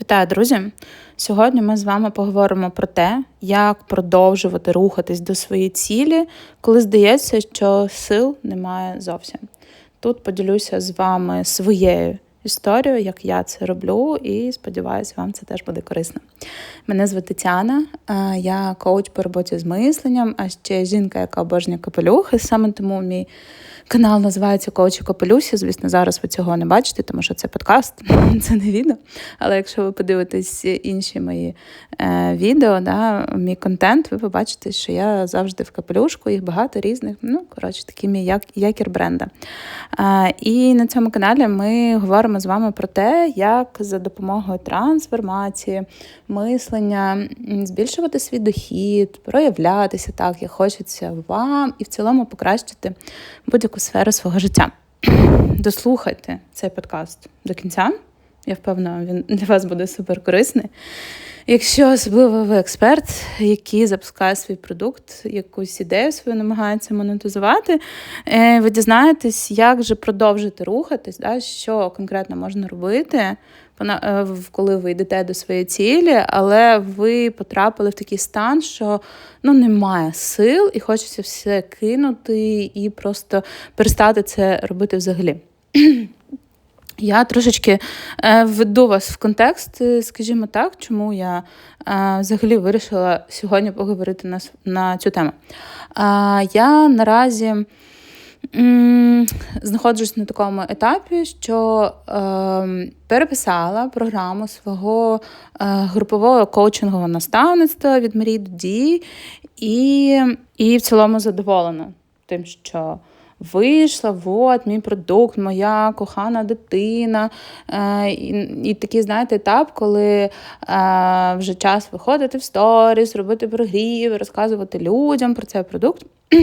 Вітаю, друзі! Сьогодні ми з вами поговоримо про те, як продовжувати рухатись до своєї цілі, коли здається, що сил немає зовсім. Тут поділюся з вами своєю історію, як я це роблю, і сподіваюся, вам це теж буде корисно. Мене звати Тетяна, я коуч по роботі з мисленням, а ще жінка, яка обожнює капелюхи. Саме тому мій канал називається Коучі Капелюсі. Звісно, зараз ви цього не бачите, тому що це подкаст, це не відео. Але якщо ви подивитесь інші мої е, відео, да, мій контент, ви побачите, що я завжди в капелюшку, їх багато різних. Ну, коротше, такі мій як, якір бренда. Е, і на цьому каналі ми говоримо з вами про те, як за допомогою трансформації, мислення, збільшувати свій дохід, проявлятися так, як хочеться вам, і в цілому покращити будь-яку сферу свого життя. Дослухайте цей подкаст до кінця. Я впевнена, він для вас буде супер корисний. Якщо особливо ви експерт, який запускає свій продукт, якусь ідею свою намагається монетизувати, е, ви дізнаєтесь, як же продовжити рухатись, да, що конкретно можна робити, коли ви йдете до своєї цілі, але ви потрапили в такий стан, що ну, немає сил, і хочеться все кинути і просто перестати це робити взагалі. Я трошечки е, введу вас в контекст, е, скажімо так, чому я е, взагалі вирішила сьогодні поговорити на цю тему. Я наразі знаходжусь на такому етапі, що переписала програму свого групового коучингового наставництва від Марії Дуді, і, і в цілому задоволена тим, що вийшла, от мій продукт, моя кохана дитина. Е, і, і такий, знаєте, етап, коли е, вже час виходити в сторіс, робити прогрів, розказувати людям про цей продукт.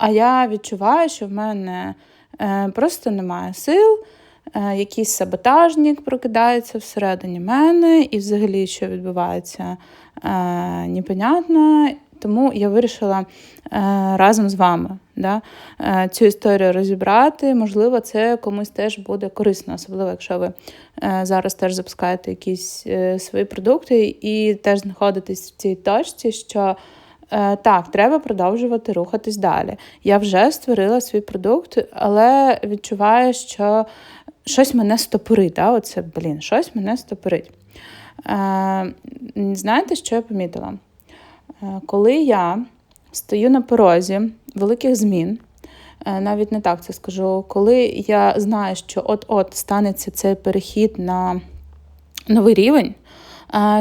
А я відчуваю, що в мене е, просто немає сил. Якийсь саботажник прокидається всередині мене, і взагалі, що відбувається, непонятно. Тому я вирішила е, разом з вами да, е, цю історію розібрати. Можливо, це комусь теж буде корисно, особливо, якщо ви е, зараз теж запускаєте якісь свої продукти і теж знаходитесь в цій точці, що так, треба продовжувати рухатись далі. Я вже створила свій продукт, але відчуваю, що щось мене стопорить. Да? Оце, блін, щось мене стопорить. Знаєте, що я помітила? Е, коли я стою на порозі великих змін, е, навіть не так це скажу, коли я знаю, що от-от станеться цей перехід на новий рівень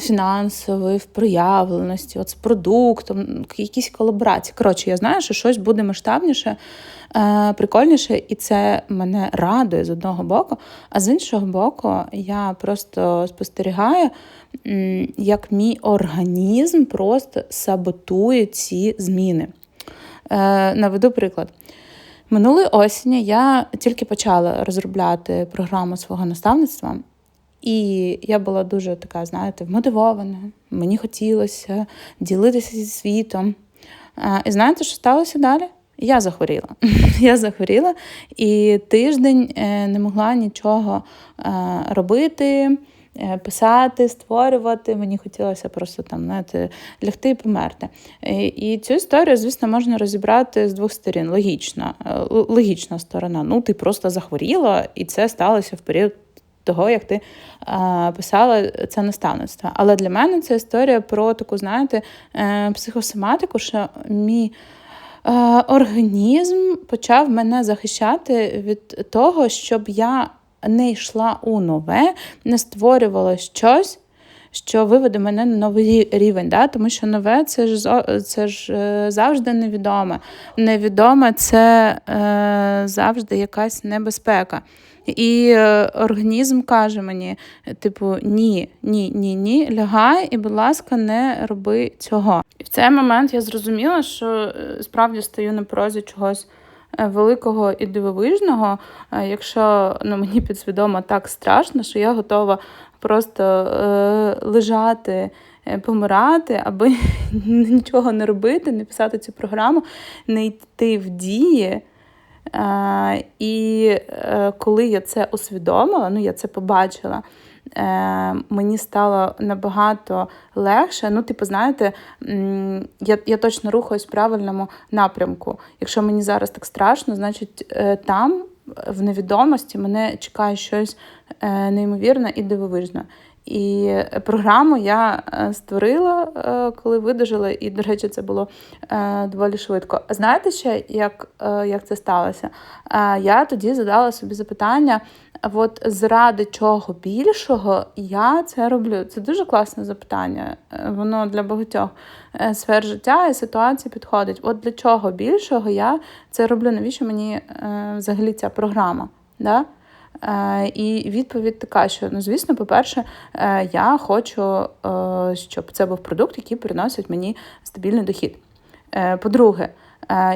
фінансовий, в проявленості, от з продуктом, якісь колаборації. Коротше, я знаю, що щось буде масштабніше, прикольніше, і це мене радує з одного боку, а з іншого боку, я просто спостерігаю як мій організм просто саботує ці зміни. Е, наведу приклад. Минулої осені я тільки почала розробляти програму свого наставництва, і я була дуже така, знаєте, вмотивована. Мені хотілося ділитися зі світом. Е, і знаєте, що сталося далі? Я захворіла. Я захворіла і тиждень е, не могла нічого робити. Е, писати, створювати. Мені хотілося просто там знаєте, лягти і померти. Е, і цю історію, звісно, можна розібрати з двох сторін. Логічна, е, логічна сторона. Ну, ти просто захворіла, і це сталося в період. Того, як ти а, писала це наставництво. Але для мене це історія про таку, знаєте, психосоматику, що мій організм почав мене захищати від того, щоб я не йшла у нове, не створювала щось, що виведе мене на новий рівень. Да? Тому що нове це ж це ж е, завжди невідоме. Невідоме це е, завжди якась небезпека. І е, організм каже мені: типу, ні, ні, ні, ні, лягай, і, будь ласка, не роби цього. І в цей момент я зрозуміла, що е, справді стою на порозі чогось. Е, великого і дивовижного, якщо ну, мені підсвідомо так страшно, що я готова просто е, лежати, е, помирати, аби нічого не робити, не писати цю програму, не йти в дії. І е, коли я це усвідомила, ну я це побачила. е, мені стало набагато легше. Ну, типу, знаєте, я я точно рухаюсь в правильному напрямку. Якщо мені зараз так страшно, значить е, там, в невідомості, мене чекає щось неймовірне і дивовижне. І програму я е, створила, е, коли видужила, і, до речі, це було е, доволі швидко. Знаєте ще, як як це сталося? Я тоді задала собі запитання: от заради чого більшого я це роблю? Це дуже класне запитання. Воно для багатьох сфер життя і ситуації підходить. От для чого більшого я це роблю? Навіщо мені взагалі ця програма? Да? Е, і відповідь така, що ну, звісно, по-перше, е, я хочу, е, щоб це був продукт, який приносить мені стабільний дохід. По-друге,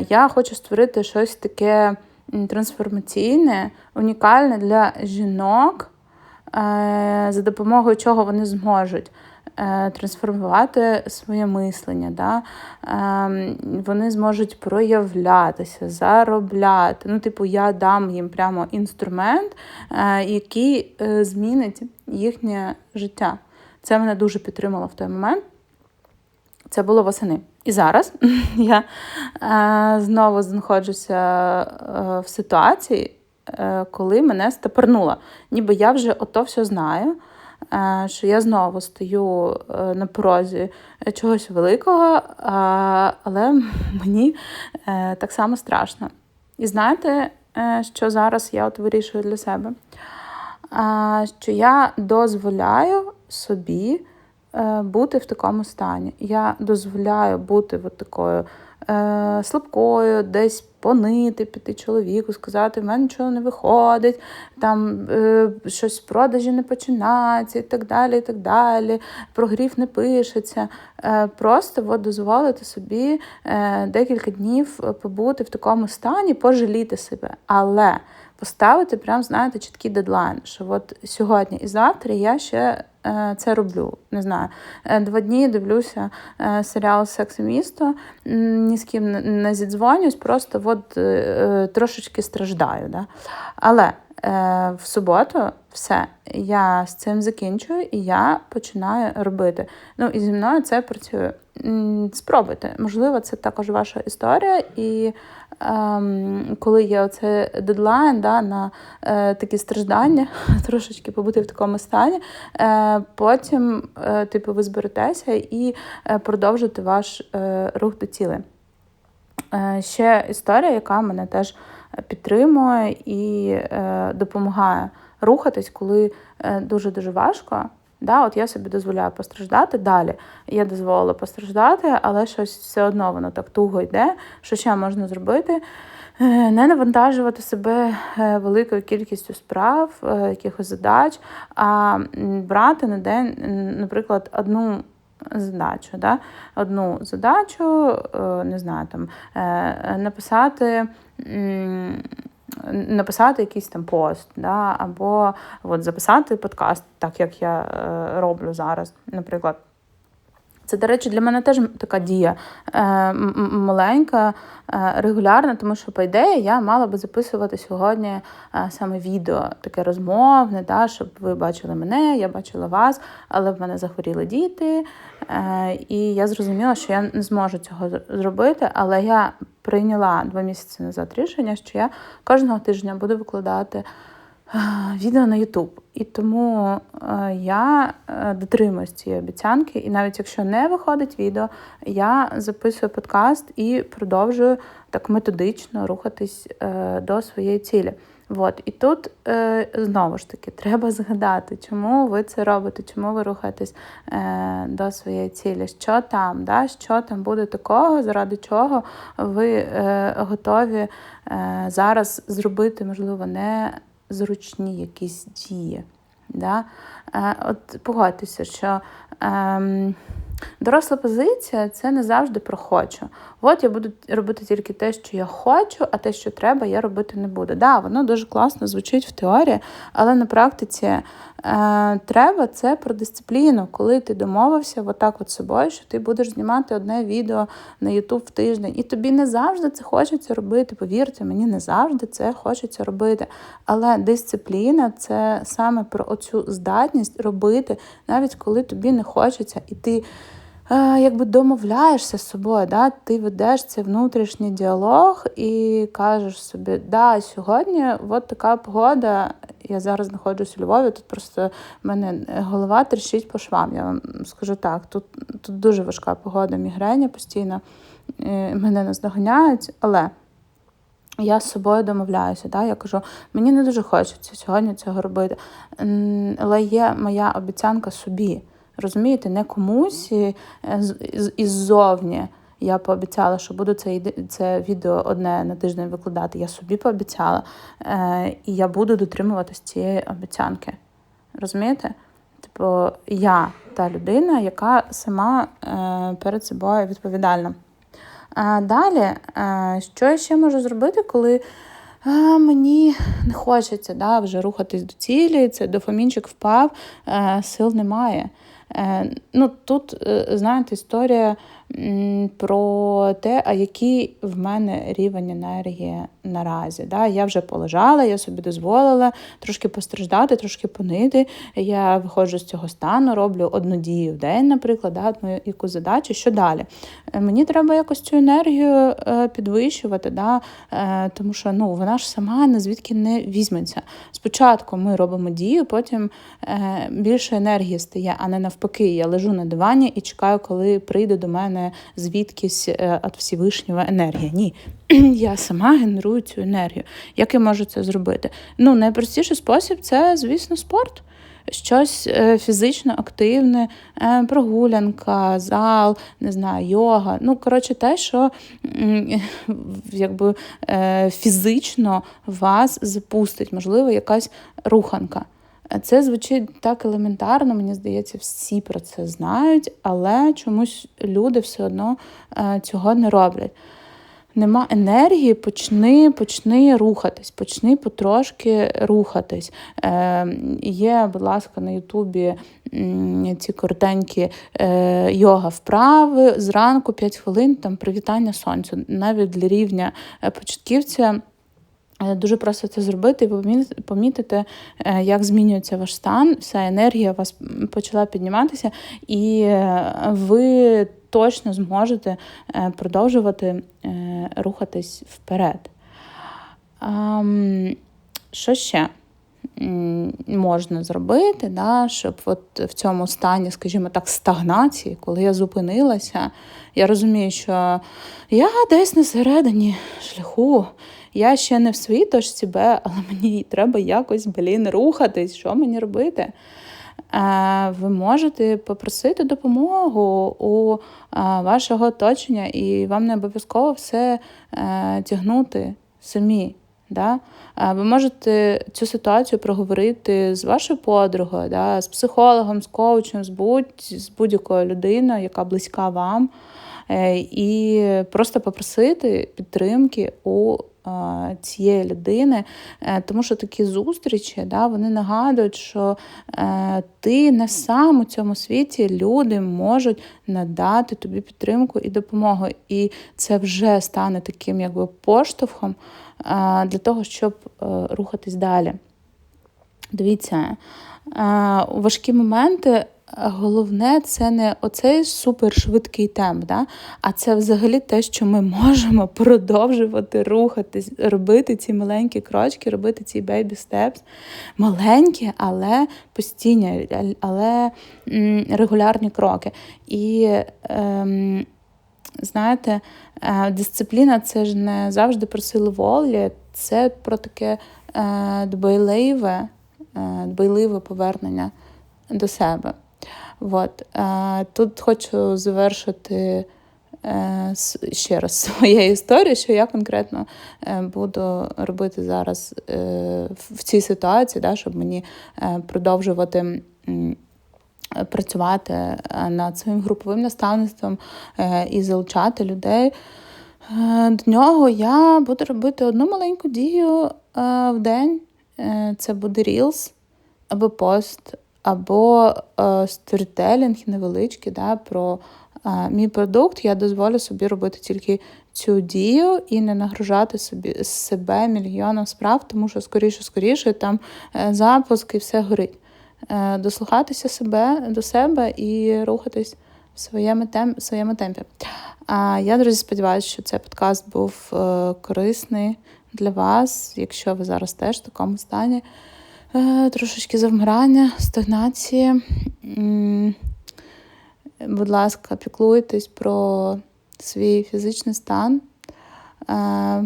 я хочу створити щось таке трансформаційне, унікальне для жінок, за допомогою чого вони зможуть трансформувати своє мислення. Да? Ем, вони зможуть проявлятися, заробляти. Ну, типу, я дам їм прямо інструмент, е, який е, змінить їхнє життя. Це мене дуже підтримало в той момент. Це було восени. І зараз я е, знову знаходжуся е, в ситуації, е, коли мене степорнуло. Ніби я вже ото все знаю. Е, що я знову стою е, на порозі чогось великого, але мені е, так само страшно. І знаєте, що зараз я от вирішую для себе? Що я дозволяю собі бути в такому стані. Я дозволяю бути от такою е, слабкою, десь понити, піти чоловіку, сказати, в мене нічого не виходить, там е, щось в продажі не починається і так далі. і так далі, Прогрів не пишеться. Е, Просто от, дозволити собі декілька днів побути в такому стані, пожаліти себе. Але поставити, прям, знаєте, чіткий дедлайн, що от сьогодні і завтра я ще це роблю. Не знаю, е, два дні дивлюся е, серіал Секс і місто, ні з ким не зідзвонюсь, просто от трошечки страждаю. Да? Але в суботу все, я з цим закінчую і я починаю робити. Ну і зі мною це працює. Спробуйте, можливо, це також ваша історія, і ем, коли є оце дедлайн да, на е, такі страждання, трошечки побути в такому стані, е, потім, е, типу, ви зберетеся і е, продовжите ваш е, рух до цілей. Е, ще історія, яка мене теж підтримує і е, допомагає рухатись, коли дуже дуже важко. Да, От я собі дозволяю постраждати далі. Я дозволила постраждати, але щось все одно воно так туго йде. Що ще можна зробити? Е, не навантажувати себе е, великою кількістю справ, е, якихось задач, а брати на день, наприклад, одну задачу. Да? Одну задачу, не знаю, там написати написати якийсь там пост, да, або от, записати подкаст, так як я е, роблю зараз, наприклад. Це, до речі, для мене теж така дія е, маленька, е, регулярна, тому що, по ідеї, я мала би записувати сьогодні е, саме відео, таке розмовне, да, щоб ви бачили мене, я бачила вас, але в мене захворіли діти. І я зрозуміла, що я не зможу цього зробити, але я прийняла два місяці назад рішення, що я кожного тижня буду викладати відео на YouTube. І тому е, я е, дотримуюсь цієї обіцянки, і навіть якщо не виходить відео, я записую подкаст і продовжую так методично рухатись е, до своєї цілі. От. І тут знову ж таки треба згадати, чому ви це робите, чому ви рухаєтесь до своєї цілі, що там, да? що там буде такого, заради чого ви готові зараз зробити, можливо, не зручні якісь дії. Да? Е, От погодьтеся, що. ем, Доросла позиція це не завжди про хочу. От я буду робити тільки те, що я хочу, а те, що треба, я робити не буду. Да, воно дуже класно звучить в теорії, але на практиці Треба це про дисципліну, коли ти домовився отак от собою, що ти будеш знімати одне відео на YouTube в тиждень. І тобі не завжди це хочеться робити. Повірте, мені не завжди це хочеться робити. Але дисципліна це саме про оцю здатність робити, навіть коли тобі не хочеться, і ти. Е, якби домовляєшся з собою, да? ти ведеш цей внутрішній діалог і кажеш собі, да, сьогодні от така погода, я зараз знаходжусь у Львові, тут просто в мене голова тріщить по швам. Я вам скажу так, тут тут дуже важка погода, мігрення постійно е, мене наздоганяють, але я з собою домовляюся. Да? Я кажу, мені не дуже хочеться сьогодні цього робити. Але є моя обіцянка собі. Розумієте, не комусь е, іззовні. Я пообіцяла, що буду це це відео одне на тиждень викладати. Я собі пообіцяла, е, і я буду дотримуватись цієї обіцянки. Розумієте? Типу, я та людина, яка сама е, перед собою відповідальна. А Далі, е, що я ще можу зробити, коли а, мені не хочеться да, вже рухатись до цілі, це дофамінчик впав, е, сил немає. Е, ну, Тут, е, знаєте, історія про те, а який в мене рівень енергії наразі. Да? Я вже полежала, я собі дозволила трошки постраждати, трошки понити. Я виходжу з цього стану, роблю одну дію в день, наприклад, да? одну яку задачу. Що далі? Е, мені треба якось цю енергію підвищувати, да? тому що ну, вона ж сама не не візьметься. Спочатку ми робимо дію, потім більше енергії стає, а не навпаки. Я лежу на дивані і чекаю, коли прийде до мене мене звідкись від е, Всевишнього енергія. Ні, я сама генерую цю енергію. Як я можу це зробити? Ну, найпростіший спосіб це, звісно, спорт. Щось е, фізично активне, е, прогулянка, зал, не знаю, йога. Ну, коротше, те, що якби фізично вас запустить, можливо, якась руханка. Це звучить так елементарно, мені здається, всі про це знають, але чомусь люди все одно е, цього не роблять. Нема енергії, почни почни рухатись, почни потрошки рухатись. Е, Є, будь ласка, на Ютубі ці коротенькі е, йога вправи зранку 5 хвилин, там привітання сонцю. Навіть для рівня е, початківця. Е, дуже просто це зробити і помітити, е, як змінюється ваш стан, вся енергія у вас почала підніматися, і е, ви точно зможете продовжувати рухатись вперед. Що ще можна зробити, да, щоб от в цьому стані, скажімо так, стагнації, коли я зупинилася, я розумію, що я десь на середині шляху. Я ще не в своїй точці Б, але мені треба якось, блін, рухатись. Що мені робити? Ви можете попросити допомогу у вашого оточення, і вам не обов'язково все е, тягнути самі. Да? Ви можете цю ситуацію проговорити з вашою подругою, да? з психологом, з коучем, з будь-якою людиною, яка близька вам, е, і просто попросити підтримки у цієї людини, е, тому що такі зустрічі да, вони нагадують, що е, ти не сам у цьому світі люди можуть надати тобі підтримку і допомогу. І це вже стане таким якби поштовхом для того, щоб е, рухатись далі. Дивіться, важкі моменти головне це не оцей супершвидкий темп, да? а це взагалі те, що ми можемо продовжувати рухатись, робити ці маленькі крочки, робити ці baby steps. Маленькі, але постійні, але регулярні кроки. І ем, знаєте, е, дисципліна це ж не завжди про силу волі, це про таке е, дбайливе, е, дбайливе повернення до себе. От. Тут хочу завершити е, ще раз свою історію, що я конкретно е, буду робити зараз е, в цій ситуації, щоб мені продовжувати. Працювати над своїм груповим наставництвом і залучати людей. До нього я буду робити одну маленьку дію в день. Це буде Reels. або пост, або сторітелінг невеличкий да, про е, мій продукт, я дозволю собі робити тільки цю дію і не нагружати собі себе мільйоном справ, тому що скоріше, скоріше там е, запуск і все горить. Е, дослухатися себе до себе і рухатись в своєму, тем, в своєму темпі. А я, друзі, сподіваюся, що цей подкаст був корисний для вас, якщо ви зараз теж в такому стані. Е, трошечки завмирання, стагнації. Будь ласка, піклуйтесь про свій фізичний стан. Е,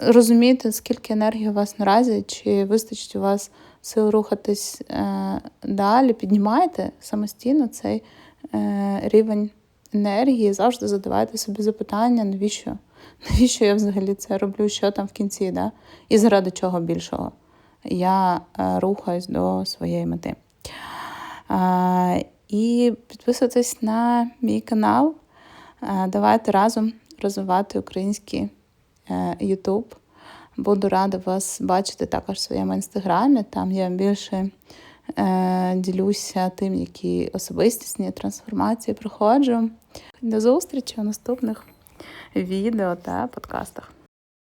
розумійте, скільки енергії у вас наразі, чи вистачить у вас сил рухатись е, далі, піднімайте самостійно цей рівень енергії, завжди задавайте собі запитання, навіщо навіщо я взагалі це роблю, що там в кінці, да? і заради чого більшого я рухаюсь до своєї мети. І підписуйтесь на мій канал. Давайте разом розвивати український YouTube. Буду рада вас бачити також в своєму інстаграмі. Там я більше е, ділюся тим, які особистісні трансформації проходжу. До зустрічі у наступних відео та подкастах.